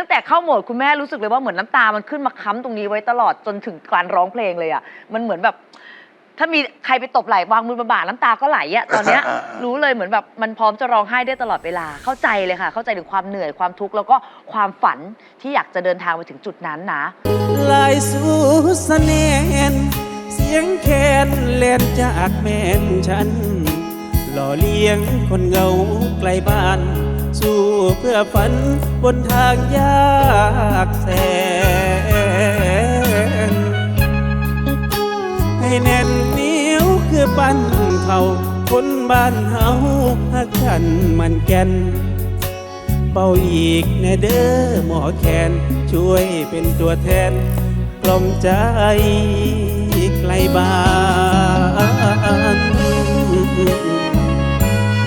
ตั้งแต่เข้าโหมดคุณแม่รู้สึกเลยว่าเหมือนน้ำตามันขึ้นมาค้ำตรงนี้ไว้ตลอดจนถึงการร้องเพลงเลยอะมันเหมือนแบบ ถ้ามีใครไปตบไหล่วางมือบนบ่าน้ำตาก็ไหลอะตอนเนี้ยอ่าอ่ารู้เลยเหมือนแบบมันพร้อมจะร้องไห้ได้ตลอดเวลาเข้าใจเลยค่ะ เข้าใจถึงความเหนื่อยความทุกข์แล้วก็ความฝันที่อยากจะเดินทางไปถึงจุดนั้นนะ ลายสู่เสน่ห์เสียงแคนเล่นจากแม่นฉัน หล่อเลี้ยงคนเหงาไกลบ้าน สู้เพื่อฝันบนทางยากแสน ให้แน่นเหนียวคือปั้นเขาคนบ้านเฮาหักกันมันแก่นเป่าอีกแน่เด้อหมอแคนช่วยเป็นตัวแทน กล่อมใจไกลบ้าน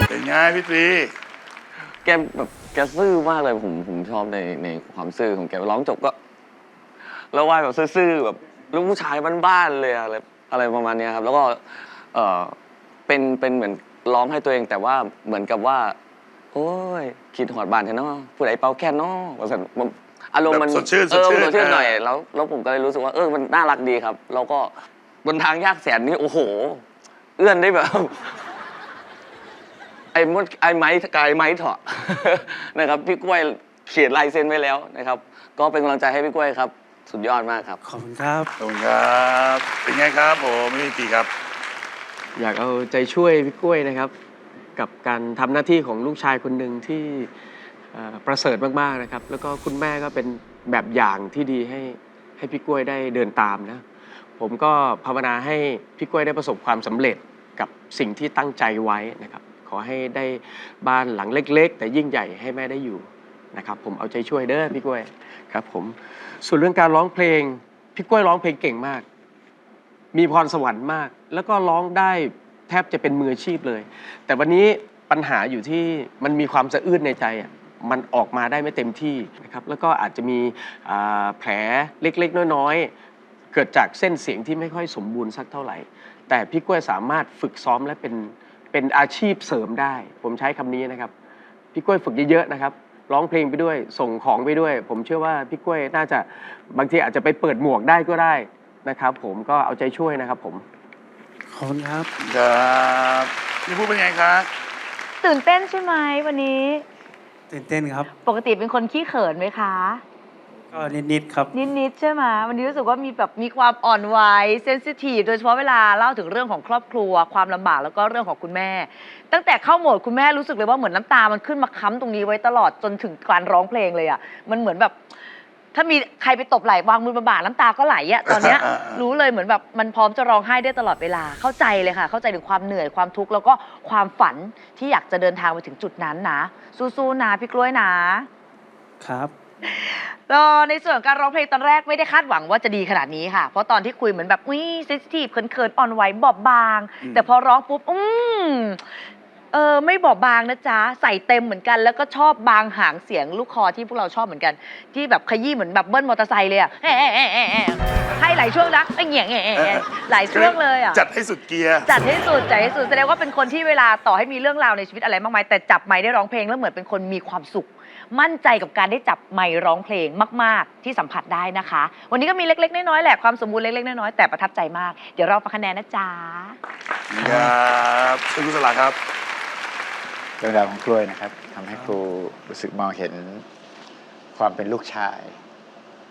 เป็นไงพี่ตรี แกแบบแกซื่อมากเลยผมผมชอบในในความซื่อของแกร้องจบก็ แล้วไหวแบบซื่อๆแบบลูกผู้ชายบ้านๆเลยอะไรอะไรประมาณเนี้ยครับ แล้วก็เออเป็นเป็นเหมือนร้องให้ตัวเองแต่ว่าเหมือนกับว่า โอ้ยคิดหอดบานเถอะเนาะผู้ใดเป่าแค่นเนาะว่าซั่นผมอารมณ์มันแบบสดชื่นเออสดชื่น สดชื่นหน่อยเออแล้วแล้วผมก็เลยรู้สึกว่าเออมันน่ารักดีครับ แล้วก็บนทางยากแสนนี่โอ้โห เอื้อนได้แบบ ไอ้มดไอ้ไม้กายไม้เถาะ นะครับพี่กล้วยเขียนลายเซ็นไว้แล้วนะครับ ก็เป็นกำลังใจให้พี่กล้วยครับ สุดยอดมากครับ ขอบคุณครับ ขอบคุณครับ เป็นไงครับผมพี่ตรีครับ อยากเอาใจช่วยพี่กล้วยนะครับ กับการทำหน้าที่ของลูกชายคนหนึ่งที่เอ่อประเสริฐมากๆนะครับ แล้วก็คุณแม่ก็เป็นแบบอย่างที่ดีให้ให้พี่กล้วยได้เดินตามนะ ผมก็ภาวนาให้พี่กล้วยได้ประสบความสำเร็จกับสิ่งที่ตั้งใจไว้นะครับข อให้ได้บ้านหลังเล็ก ๆ แต่ยิ่งใหญ่ให้แม่ได้อยู่นะครับผมเอาใจช่วยเด้อพี่กล้วยครับผมส่วนเรื่องการร้องเพลงพี่กล้วยร้องเพลงเก่งมาก มีพรสวรรค์มาก แล้วก็ร้องได้แทบจะเป็นมืออาชีพเลย แต่วันนี้ปัญหาอยู่ที่มันมีความสะอื้นในใจอะมันออกมาได้ไม่เต็มที่นะครับแล้วก็อาจจะมีแผลเล็กๆ น้อยๆ เกิดจากเส้นเสียงที่ไม่ค่อยสมบูรณ์สักเท่าไหร่ แต่พี่กล้วยสามารถฝึกซ้อมและเป็น เป็นอาชีพเสริมได้ ผมใช้คำนี้นะครับ พี่กล้วยฝึกเยอะๆนะครับ ร้องเพลงไปด้วย ส่งของไปด้วย ผมเชื่อว่าพี่กล้วยน่าจะบางทีอาจจะไปเปิดหมวกได้ก็ได้นะครับ ผมก็เอาใจช่วยนะครับผม ขอบคุณครับ ครับพี่พูดเป็นไงครับ ตื่นเต้นใช่ไหมวันนี้ ตื่นเต้นครับ ปกติเป็นคนขี้เขินไหมคะ ก็นิด ๆ ครับ นิด ๆ ใช่ไหมวันนี้รู้สึกว่ามีแบบมีความอ่อนไหวเซนซิทีฟโดยเฉพาะเวลาเล่าถึงเรื่องของครอบครัว ความลำบากแล้วก็เรื่องของคุณแม่ ตั้งแต่เข้าโหมดคุณแม่รู้สึกเลยว่าเหมือนน้ำตามันขึ้นมาค้ำตรงนี้ไว้ตลอดจนถึงการร้องเพลงเลยอะมันเหมือนแบบ ถ้ามีใครไปตบไหล่วางมือบนบ่าน้ำตาก็ไหลอะตอนเนี้ยอ่าอ่ารู้เลยเหมือนแบบมันพร้อมจะร้องไห้ได้ตลอดเวลาเข้าใจเลยค่ะ เข้าใจถึงความเหนื่อยความทุกข์แล้วก็ความฝันที่อยากจะเดินทางไปถึงจุดนั้นนะสู้ๆนะพี่กล้วยนะ ครับ ก็ในส่วนของการร้องเพลงตอนแรกไม่ได้คาดหวังว่าจะดีขนาดนี้ค่ะ เพราะตอนที่คุยเหมือนแบบอุ้ยเซนซิทีฟเขินๆอ่อนไหวบอบบาง อืม แต่พอร้องปุ๊บอืมเออไม่บอบบางนะจ๊ะใส่เต็มเหมือนกัน แล้วก็ชอบบางหางเสียงลูกคอที่พวกเราชอบเหมือนกัน ที่แบบขยี้เหมือนแบบเบิ้ลมอเตอร์ไซค์เลยอะแอะแอะแอะแอะแอะให้หลายช่วงนะไอ้เงี้ยแอะแอะแอะหลายช่วงเลยอะ จัดให้สุดเกียร์ จัดให้สุดจัดให้สุดแสดงว่าเป็นคนที่เวลาต่อให้มีเรื่องราวในชีวิตอะไรมากมายแต่จับไมค์ได้ร้องเพลงแล้วเหมือนเป็นคนมีความสุข มั่นใจกับการได้จับไมค์ร้องเพลงมาก ๆ ที่สัมผัสได้นะคะ วันนี้ก็มีเล็ก ๆ น้อย ๆ แหละ ความสมบูรณ์เล็ก ๆ น้อย ๆ แต่ประทับใจมาก เดี๋ยวเราฟังคะแนนนะจ๊ะ ครับคุณกุศลาครับ เรื่องราวของกล้วยนะครับทำให้ครูรู้สึกมองเห็นความเป็นลูกชาย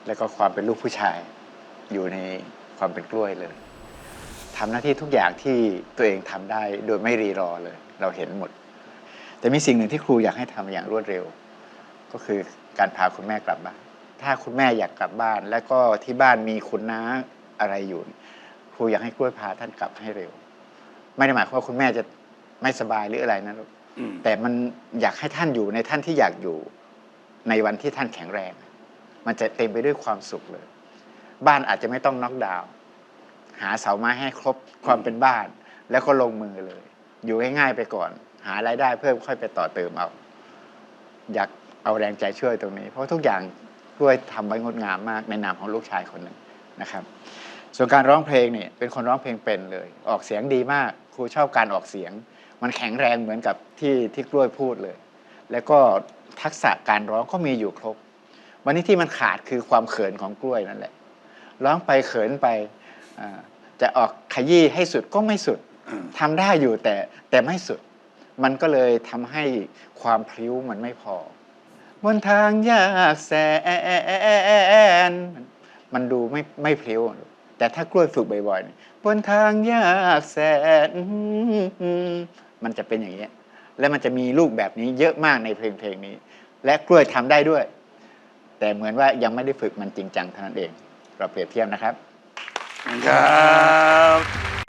และก็ความเป็นลูกผู้ชาย อยู่ในความเป็นกล้วยเลยทำหน้าที่ทุกอย่างที่ตัวเองทำได้โดยไม่รีรอเลย เราเห็นหมด แต่มีสิ่งหนึ่งที่ครูอยากให้ทำอย่างรวดเร็ว ก็คือการพาคุณแม่กลับบ้าน ถ้าคุณแม่อยากกลับบ้าน และก็ที่บ้านมีคุณน้าอะไรอยู่ ครูอยากให้กล้วยพาท่านกลับให้เร็ว ไม่ได้หมายความว่าคุณแม่จะไม่สบายหรืออะไรนะลูกอืมแต่มันอยากให้ท่านอยู่ในท่านที่อยากอยู่ในวันที่ท่านแข็งแรง มันจะเต็มไปด้วยความสุขเลย บ้านอาจจะไม่ต้องน็อกดาวน์หาเสาไม้ให้ครบความเป็นบ้าน แล้วก็ลงมือเลย อยู่ง่ายๆไปก่อน หารายได้เพิ่มค่อยไปต่อเติมเอา อยาก เอาแรงใจช่วยตรงนี้ เพราะทุกอย่างช่วยทำไว้งดงามมากในนามของลูกชายคนหนึ่งนะครับส่วนการร้องเพลงเนี่ยเป็นคนร้องเพลงเป็นเลย ออกเสียงดีมากครูชอบการออกเสียง มันแข็งแรงเหมือนกับที่ที่กล้วยพูดเลย แล้วก็ทักษะการร้องก็มีอยู่ครบ วันนี้ที่มันขาดคือความเขินของกล้วยนั่นแหละ ร้องไปเขินไปจะออกขยี้ให้สุดก็ไม่สุดอืมทำได้อยู่แต่แต่ไม่สุด มันก็เลยทำให้ความพลิ้วมันไม่พอ บนทางยากแสน มันดูไม่ไม่เพลิ้วแต่ถ้ากล้วยฝึกบ่อยๆเนี่ยบนทางยากแสน มันจะเป็นอย่างนี้ยและมันจะมีลูกแบบนี้เยอะมากในเพลงเพลงนี้ และกล้วยทำได้ด้วย แต่เหมือนว่ายังไม่ได้ฝึกมันจริงจังเท่านั้นเอง เราเปรียบเทียบนะครับ ครับ